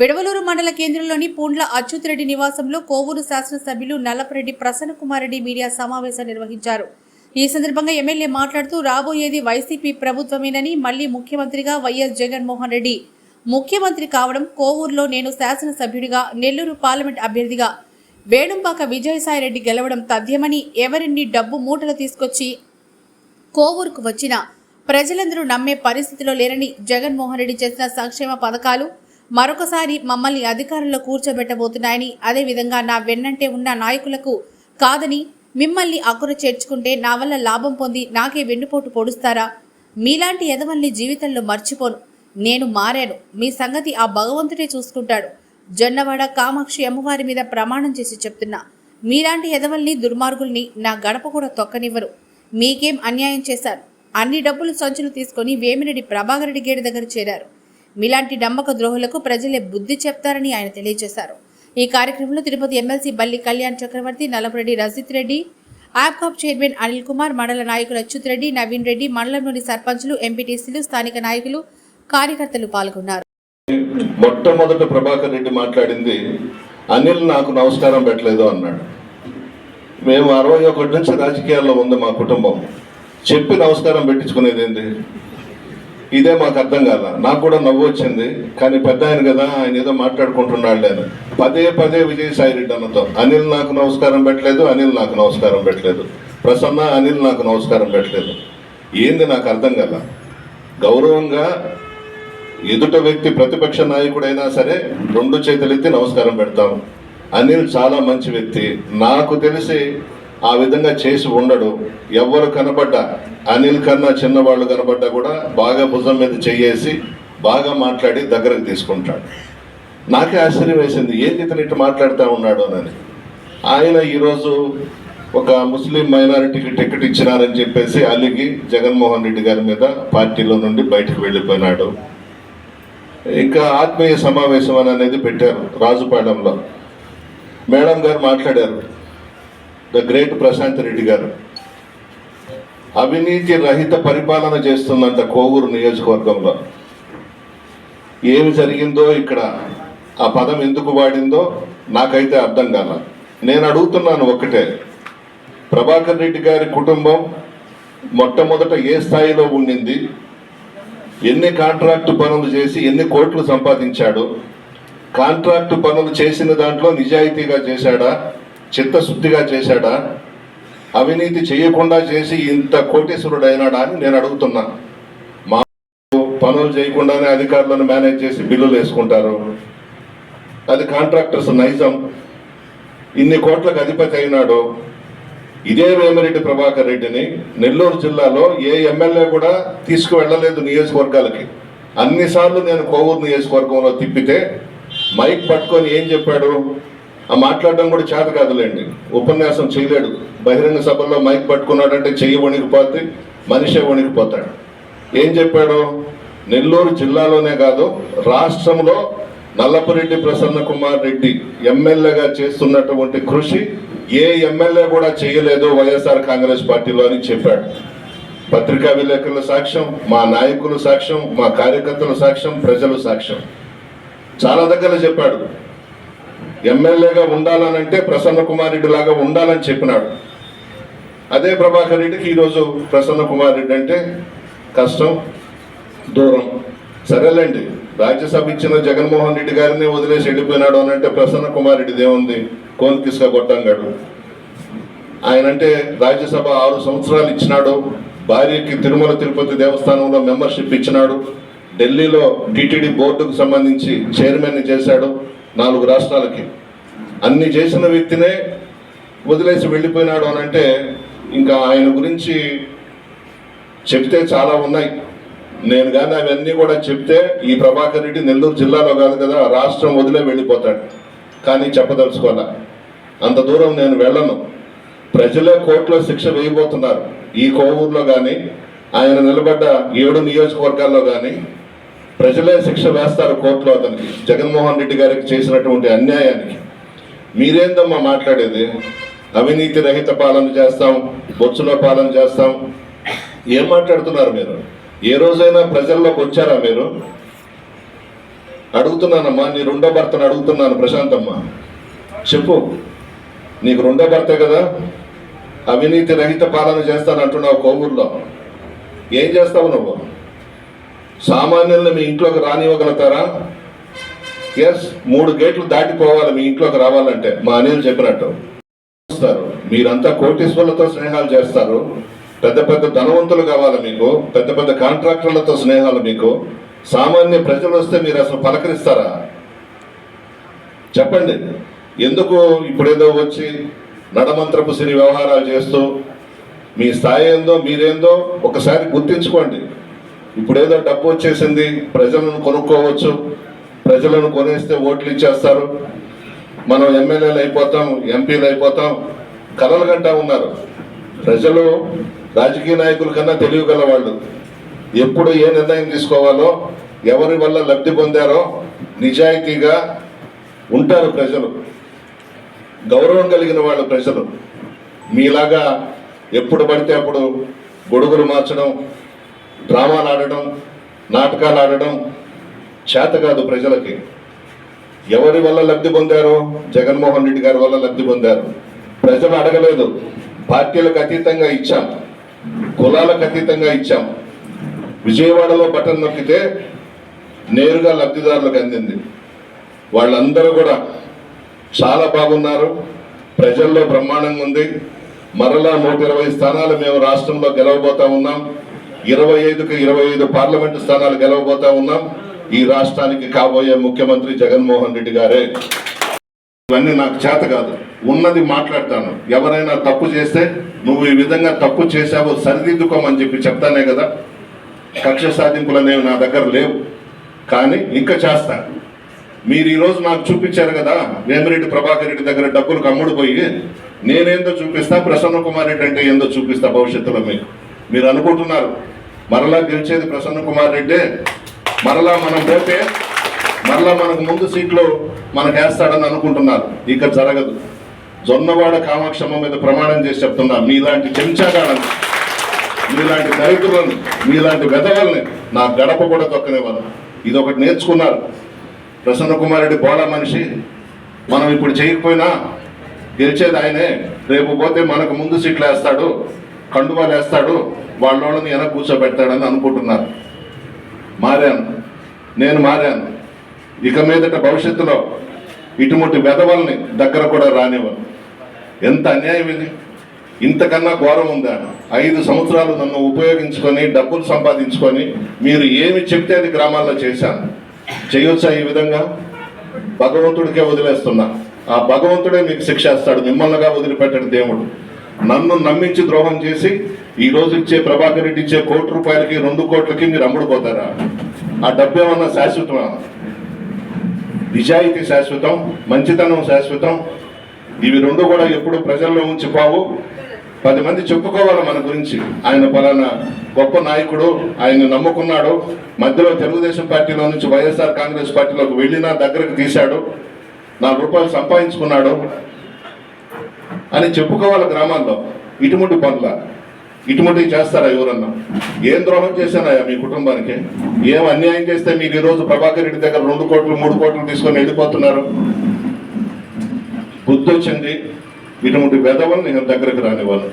విడవలూరు మండల కేంద్రంలోని పూండ్ల అచ్యుతరెడ్డి నివాసంలో కోవూరు శాసనసభ్యులు నల్లపరెడ్డి ప్రసన్నకుమారెడ్డి మీడియా సమావేశం నిర్వహించారు. ఈ సందర్భంగా ఎమ్మెల్యే మాట్లాడుతూ రాబోయేది వైసీపీ ప్రభుత్వమేనని మళ్ళీ ముఖ్యమంత్రిగా వైఎస్ జగన్మోహన్ రెడ్డి. ముఖ్యమంత్రి కావడం కోవూరులో నేను శాసనసభ్యుడిగా నెల్లూరు పార్లమెంట్ అభ్యర్థిగా వేణుంపాక విజయసాయిరెడ్డి గెలవడం తథ్యమని ఎవరిన్ని డబ్బు మూటలు తీసుకొచ్చి కోవూరుకు వచ్చిన ప్రజలందరూ నమ్మే పరిస్థితిలో లేరని జగన్మోహన్ రెడ్డి చేసిన సంక్షేమ పథకాలు మరొకసారి మమ్మల్ని అధికారంలో కూర్చోబెట్టబోతున్నాయని అదేవిధంగా నా వెన్నంటే ఉన్న నాయకులకు కాదని మిమ్మల్ని అక్కున చేర్చుకుంటే నా వల్ల లాభం పొంది నాకే వెన్నుపోటు పొడుస్తారా? మీలాంటి ఎదవల్ని జీవితంలో మర్చిపోను. నేను మారాను. మీ సంగతి ఆ భగవంతుడే చూసుకుంటాడు. జొన్నవాడ కామాక్షి అమ్మవారి మీద ప్రమాణం చేసి చెప్తున్నా. మీలాంటి ఎదవల్ని దుర్మార్గుల్ని నా గడప కూడా తొక్కనివ్వరు మీకేం అన్యాయం చేశారు అన్ని డబ్బులు సంచులు తీసుకొని వేమిరెడ్డి ప్రభాకరెడ్డి గేడి దగ్గర చేరారు. మీలాంటి నమ్మక ద్రోహులకు ప్రజలే బుద్ధి చెప్తారని ఆయన తెలియజేశారు. ఈ కార్యక్రమంలో తిరుపతి ఎమ్మెల్సీ బల్లి కళ్యాణ్ చక్రవర్తి నల్లపురెడ్డి రజిత్ రెడ్డి యాప్కాప్ చైర్మన్ అనిల్ కుమార్ మండల నాయకులు అచ్యుత్ రెడ్డి నవీన్ రెడ్డి మండలంలోని సర్పంచులు ఎంపీటీసీలు స్థానిక నాయకులు కార్యకర్తలు పాల్గొన్నారు. మొట్టమొదట ప్రభాకర్ రెడ్డి మాట్లాడింది అనిల్ నాకు నమస్కారం పెట్టలేదు అన్నాడు. మేము అరవై ఒకటి నుంచి రాజకీయాల్లో ఉంది మా కుటుంబం. చెప్పి నమస్కారం పెట్టించుకునేది ఏంటి ఇదే మాకు అర్థం కాల. నాకు కూడా నవ్వు వచ్చింది. కానీ పెద్ద ఆయన కదా ఆయన ఏదో మాట్లాడుకుంటున్నాడు నేను పదే పదే విజయసాయి రెడ్డి అన్నతో అనిల్ నాకు నమస్కారం పెట్టలేదు అనిల్ నాకు నమస్కారం పెట్టలేదు. ప్రసన్న అనిల్ నాకు నమస్కారం పెట్టలేదు. ఏంది నాకు అర్థం కాల. గౌరవంగా ఎదుట వ్యక్తి ప్రతిపక్ష నాయకుడైనా సరే రెండు చేతులెత్తి నమస్కారం పెడతాం అనిల్ చాలా మంచి వ్యక్తి. నాకు తెలిసి ఆ విధంగా చేసి ఉండడు. ఎవరు కనబడ్డా అనిల్ కన్నా చిన్నవాళ్ళు కనబడ్డా కూడా బాగా భుజం మీద చెయ్యేసి బాగా మాట్లాడి దగ్గరకు తీసుకుంటాడు. నాకే ఆశ్చర్యం వేసింది ఏంది ఇతను ఇటు మాట్లాడుతూ ఉన్నాడు? అని. ఆయన ఈరోజు ఒక ముస్లిం మైనారిటీకి టికెట్ ఇచ్చినారని చెప్పేసి అలిగి జగన్మోహన్ రెడ్డి గారి మీద పార్టీలో నుండి బయటకు వెళ్ళిపోయినాడు. ఇంకా ఆత్మీయ సమావేశం అని అనేది పెట్టారు రాజుపాలెంలో. మేడం గారు మాట్లాడారు ద గ్రేట్ ప్రశాంత్ రెడ్డి గారు. అవినీతి రహిత పరిపాలన చేస్తుందంట కోవూరు నియోజకవర్గంలో. ఏమి జరిగిందో ఇక్కడ ఆ పదం ఎందుకు వాడిందో నాకైతే అర్థం కాల. నేను అడుగుతున్నాను ఒక్కటే. ప్రభాకర్ రెడ్డి గారి కుటుంబం మొట్టమొదట ఏ స్థాయిలో ఉండింది? ఎన్ని కాంట్రాక్టు పనులు చేసి ఎన్ని కోట్లు సంపాదించాడు? కాంట్రాక్టు పనులు చేసిన దాంట్లో నిజాయితీగా చేశాడా? చిత్తశుద్ధిగా చేశాడా? అవినీతి చేయకుండా చేసి ఇంత కోటేశ్వరుడు అయినాడా అని నేను అడుగుతున్నాను మా పనులు చేయకుండానే అధికారులను మేనేజ్ చేసి బిల్లులు వేసుకుంటారు. అది కాంట్రాక్టర్స్ నైజం. ఇన్ని కోట్లకు అధిపతి అయినాడు. ఇదే వేమిరెడ్డి ప్రభాకర్ రెడ్డిని నెల్లూరు జిల్లాలో ఏ ఎమ్మెల్యే కూడా తీసుకువెళ్ళలేదు నియోజకవర్గాలకి. అన్నిసార్లు నేను కోవూరు నియోజకవర్గంలో తిప్పితే మైక్ పట్టుకొని ఏం చెప్పాడు? ఆ మాట్లాడడం కూడా చేత కాదులేండి. ఉపన్యాసం చేయలేడు. బహిరంగ సభల్లో మైక్ పట్టుకున్నాడంటే చెయ్యి వణికిపోతే మనిషే వణికిపోతాడు. ఏం చెప్పాడు? నెల్లూరు జిల్లాలోనే కాదు రాష్ట్రంలో నల్లపురెడ్డి ప్రసన్న కుమార్ రెడ్డి ఎమ్మెల్యేగా చేస్తున్నటువంటి కృషి ఏ ఎమ్మెల్యే కూడా చేయలేదు వైఎస్ఆర్ కాంగ్రెస్ పార్టీలో అని చెప్పాడు. పత్రికా విలేకరుల సాక్ష్యం మా నాయకులు సాక్ష్యం మా కార్యకర్తల సాక్ష్యం ప్రజల సాక్ష్యం. చాలా దగ్గర చెప్పాడు. ఎమ్మెల్యేగా ఉండాలనంటే ప్రసన్న కుమార్ రెడ్డి లాగా ఉండాలని చెప్పినాడు. అదే ప్రభాకర్ రెడ్డికి ఈరోజు ప్రసన్న కుమార్ రెడ్డి అంటే కష్టం దూరం. సరేలేండి రాజ్యసభ ఇచ్చిన జగన్మోహన్ రెడ్డి గారిని వదిలేసి వెళ్ళిపోయినాడు అని అంటే ప్రసన్న కుమార్ రెడ్డి ఏముంది కోన్ కిస్క కొట్టంగాడు ఆయన అంటే రాజ్యసభ ఆరు సంవత్సరాలు ఇచ్చినాడు భార్యకి తిరుమల తిరుపతి దేవస్థానంలో మెంబర్షిప్ ఇచ్చినాడు ఢిల్లీలో టీటీడీ బోర్డుకు సంబంధించి చైర్మన్ చేశాడు నాలుగు రాష్ట్రాలకి. అన్ని చేసిన వ్యక్తినే వదిలేసి వెళ్ళిపోయినాడు అని అంటే ఇంకా ఆయన గురించి చెప్తే చాలా ఉన్నాయి. నేను కానీ అవన్నీ కూడా చెప్తే ఈ ప్రభాకర్ రెడ్డి నెల్లూరు జిల్లాలో కాదు కదా రాష్ట్రం వదిలే వెళ్ళిపోతాడు. కానీ చెప్పదలుచుకోవాలా? అంత దూరం నేను వెళ్ళను. ప్రజలే కోర్టులో శిక్ష వేయబోతున్నారు. ఈ కోవూరులో కానీ ఆయన నిలబడ్డ ఏడు నియోజకవర్గాల్లో కానీ ప్రజలే శిక్ష వేస్తారు కోర్టులో అతనికి. జగన్మోహన్ రెడ్డి గారికి చేసినటువంటి అన్యాయానికి. మీరేందమ్మా మాట్లాడేది? అవినీతి రహిత పాలన చేస్తాం బొచ్చులో పాలన చేస్తాం. ఏం మాట్లాడుతున్నారు మీరు? ఏ రోజైనా ప్రజల్లోకి వచ్చారా మీరు? అడుగుతున్నానమ్మా నీ రెండో భర్తను అడుగుతున్నాను ప్రశాంతమ్మ. చెప్పు నీకు రెండో భర్తే కదా? అవినీతి రహిత పాలన చేస్తాను అంటున్నావు కోవూరులో. ఏం చేస్తావు నువ్వు? సామాన్యుల్ని మీ ఇంట్లోకి రానివ్వగలుగుతారా? ఎస్ మూడు గేట్లు దాటిపోవాలి మీ ఇంట్లోకి రావాలంటే. మా అనిల్ చెప్పినట్టు. చూస్తారు మీరంతా కోటీశ్వర్లతో స్నేహాలు చేస్తారు. పెద్ద పెద్ద ధనవంతులు కావాలి మీకు. పెద్ద పెద్ద కాంట్రాక్టర్లతో స్నేహాలు మీకు. సామాన్య ప్రజలు వస్తే మీరు అసలు పలకరిస్తారా? చెప్పండి. ఎందుకు ఇప్పుడేదో వచ్చి నడమంత్రపు సిరి వ్యవహారాలు చేస్తూ మీ స్థాయి ఏందో మీరేందో ఒకసారి గుర్తించుకోండి. ఇప్పుడేదో డబ్బు వచ్చేసింది ప్రజలను కొనుక్కోవచ్చు ప్రజలను కొనేస్తే ఓట్లు ఇచ్చేస్తారు. మనం ఎమ్మెల్యేలు అయిపోతాం ఎంపీలు అయిపోతాం కలలు గంటా ఉన్నారు. ప్రజలు రాజకీయ నాయకుల కన్నా తెలియగల వాళ్ళు ఎప్పుడు ఏ నిర్ణయం తీసుకోవాలో ఎవరి వల్ల లబ్ధి పొందారో నిజాయితీగా ఉంటారు ప్రజలు. గౌరవం కలిగిన వాళ్ళు ప్రజలు. మీలాగా ఎప్పుడు పడితే అప్పుడు గొడుగులు మార్చడం డ్రామాలు ఆడడం నాటకాలు ఆడడం చేత కాదు ప్రజలకి. ఎవరి వల్ల లబ్ధి పొందారు? జగన్మోహన్ రెడ్డి గారి వల్ల లబ్ధి పొందారు. ప్రజలు అడగలేదు. పార్టీలకు అతీతంగా ఇచ్చాం. కులాలకు అతీతంగా ఇచ్చాం. విజయవాడలో బటన్ నొక్కితే నేరుగా లబ్ధిదారులకు అందింది. వాళ్ళందరూ కూడా చాలా బాగున్నారు. ప్రజల్లో బ్రహ్మాండంగా ఉంది. మరలా నూట ఇరవై స్థానాలు మేము రాష్ట్రంలో గెలవబోతా ఉన్నాం. ఇరవై ఐదుకి ఇరవై ఐదు పార్లమెంటు స్థానాలు గెలవబోతా ఉన్నాం. ఈ రాష్ట్రానికి కాబోయే ముఖ్యమంత్రి జగన్మోహన్ రెడ్డి గారే. ఇవన్నీ నాకు చేత కాదు. ఉన్నది మాట్లాడతాను. ఎవరైనా తప్పు చేస్తే నువ్వు ఈ విధంగా తప్పు చేశావో సరిదిద్దుకోమని చెప్పి చెప్తానే కదా. కక్ష సాధింపులు అనేవి నా దగ్గర లేవు. కానీ ఇంకా చేస్తా. మీరు ఈరోజు నాకు చూపించారు కదా వేమిరెడ్డి ప్రభాకర్ రెడ్డి దగ్గర డబ్బులు కమ్ముడు పోయి నేనేందో చూపిస్తా ప్రసన్న కుమార్ రెడ్డి అంటే ఏందో చూపిస్తా భవిష్యత్తులో మీకు. మీరు అనుకుంటున్నారు. మరలా గెలిచేది ప్రసన్న కుమార్ రెడ్డి. మరలా మనం పోతే మరలా మనకు ముందు సీట్లో మనకు వేస్తాడని అనుకుంటున్నారు. ఇక జరగదు. జొన్నవాడ కామాక్షమ్మ మీద ప్రమాణం చేసి చెప్తున్నా మీలాంటి చెంచాగాళ్ళని మీలాంటి దరిద్రులను మీలాంటి వెధవల్ని నా గడప కూడా తొక్కనేవారు ఇది ఒకటి నేర్చుకున్నారు. ప్రసన్న కుమార్ రెడ్డి బోళ మనిషి. మనం ఇప్పుడు చేయకపోయినా గెలిచేది ఆయనే. రేపు పోతే మనకు ముందు సీట్లు వేస్తాడు కండువాలు వేస్తాడు వాళ్ళని వెనక కూర్చోబెడతాడని అనుకుంటున్నారు. మారాను. నేను మారాను. ఇక మీదట భవిష్యత్తులో ఇటువంటి వెధవల్ని దగ్గర కూడా రానివ్వను. ఎంత అన్యాయం ఇది? ఇంతకన్నా ఘోరం ఉందా? ఐదు సంవత్సరాలు నన్ను ఉపయోగించుకొని డబ్బులు సంపాదించుకొని మీరు ఏమి చెప్తే అది గ్రామాల్లో చేశాను. చేయొచ్చా ఈ విధంగా? భగవంతుడికే వదిలేస్తున్నా. ఆ భగవంతుడే మీకు శిక్షేస్తాడు మిమ్మల్నిగా వదిలిపెట్టడు దేవుడు. నన్ను నమ్మించి ద్రోహం చేసి ఈ రోజు ఇచ్చే ప్రభాకర్ రెడ్డి ఇచ్చే కోటి రూపాయలకి రెండు కోట్లకి మీరు అమ్ముడుపోతారా? ఆ డబ్బేమన్నా శాశ్వతమా? నిజాయితీ శాశ్వతం మంచితనం శాశ్వతం. ఇవి రెండు కూడా ఎప్పుడు ప్రజల్లో ఉంచిపోవు. పది మంది చెప్పుకోవాలి మన గురించి. ఆయన పలానా గొప్ప నాయకుడు ఆయన నమ్ముకున్నాడు. మధ్యలో తెలుగుదేశం పార్టీలో నుంచి వైఎస్ఆర్ కాంగ్రెస్ పార్టీలోకి వెళ్ళినా దగ్గరకు తీశాడు. నాలుగు రూపాయలు సంపాదించుకున్నాడు. అని చెప్పుకోవాలి గ్రామాల్లో. ఇటువంటి పనుల. ఇటువంటివి చేస్తారా ఎవరన్నా? ఏం ద్రోహం చేశానయ్యా మీ కుటుంబానికి? ఏం అన్యాయం చేస్తే మీరు ఈరోజు ప్రభాకర్ రెడ్డి దగ్గర రెండు కోట్లు మూడు కోట్లు తీసుకొని వెళ్ళిపోతున్నారు? బుద్ధి వచ్చింది ఇటువంటి వెధవలు నేను దగ్గరకు రానివ్వాలి